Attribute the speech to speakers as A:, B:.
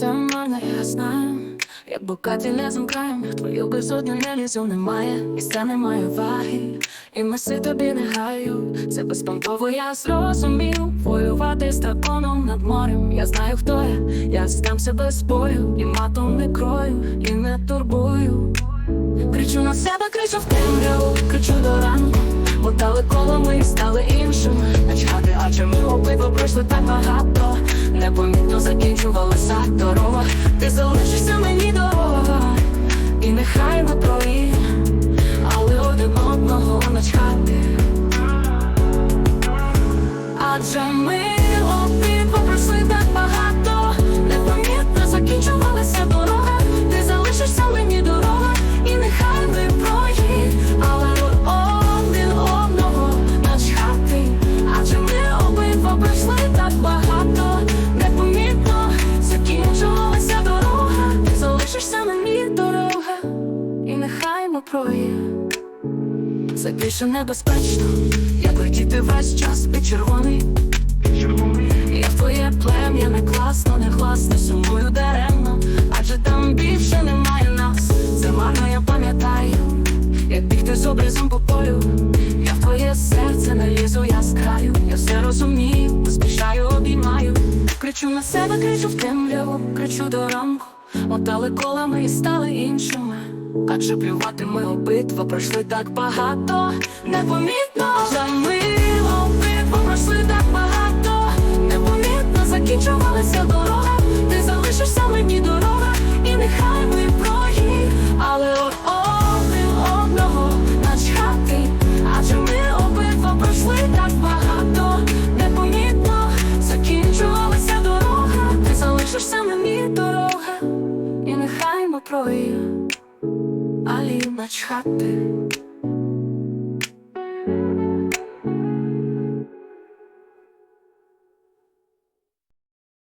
A: Та мене я знаю, як букаті не замкаєм, твою безодню лізу немає, і це немає ваги, і миси тобі не гаю, це безпонтово я зрозумів, воювати з драконом над морем, я знаю, хто я, я здам себе з бою, і матом не крою, і не турбую. Кричу на себе, кричу в темряву, кричу до ранку. Мотали коло ми стали іншими. Начхати, адже ми обидва пройшли так багато Непомітно закінчувалася дорога. Ти залишишся мені дорога мені дорога І нехай ми прої це більше небезпечно, як летіти весь час під червоний. Я в твоє плем'я не класно, не гласно, сумую даремно, адже там більше немає нас. Це марно, я пам'ятаю, як бігти з обрізом по полю. Я в твоє серце не лізу, я з краю, я все розумію, поспішаю, обіймаю. Кричу на себе, кричу в темряву, кричу до ранку. Мотали колами і стали іншими. Адже плювати ми обидва пройшли так багато, непомітно за ми прої. Алі начхати